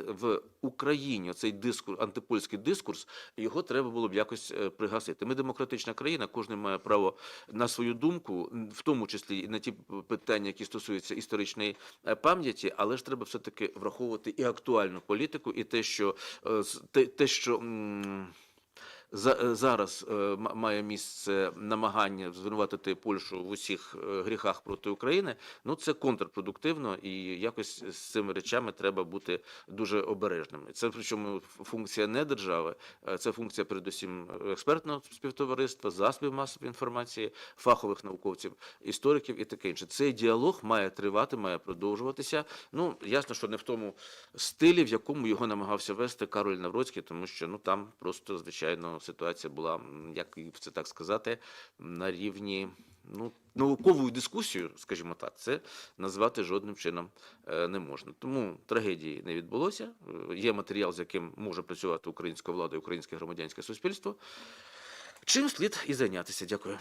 в Україні цей дискурс, антипольський дискурс, його треба було б якось е, пригасити. Ми демократична країна, кожен має право на свою думку, в тому числі і на ті питання, які стосуються історичної е, пам'яті, але ж треба все-таки враховувати і актуальну політику, і те, що е, те що. Е, зараз е, має місце намагання звинуватити Польщу в усіх е, гріхах проти України. Ну це контрпродуктивно, і якось з цими речами треба бути дуже обережними. Це причому функція не держави, це функція передусім експертного співтовариства, засобів масової інформації, фахових науковців, істориків і таке інше. Цей діалог має тривати, має продовжуватися. Ну ясно, що не в тому стилі, в якому його намагався вести Кароль Навроцький, тому що ну там просто звичайно ситуація була, як це так сказати, на рівні ну науковою дискусією, скажімо так, це назвати жодним чином е, не можна. Тому трагедії не відбулося. Е, Є матеріал, з яким може працювати українська влада і українське громадянське суспільство. Чим слід і зайнятися? Дякую.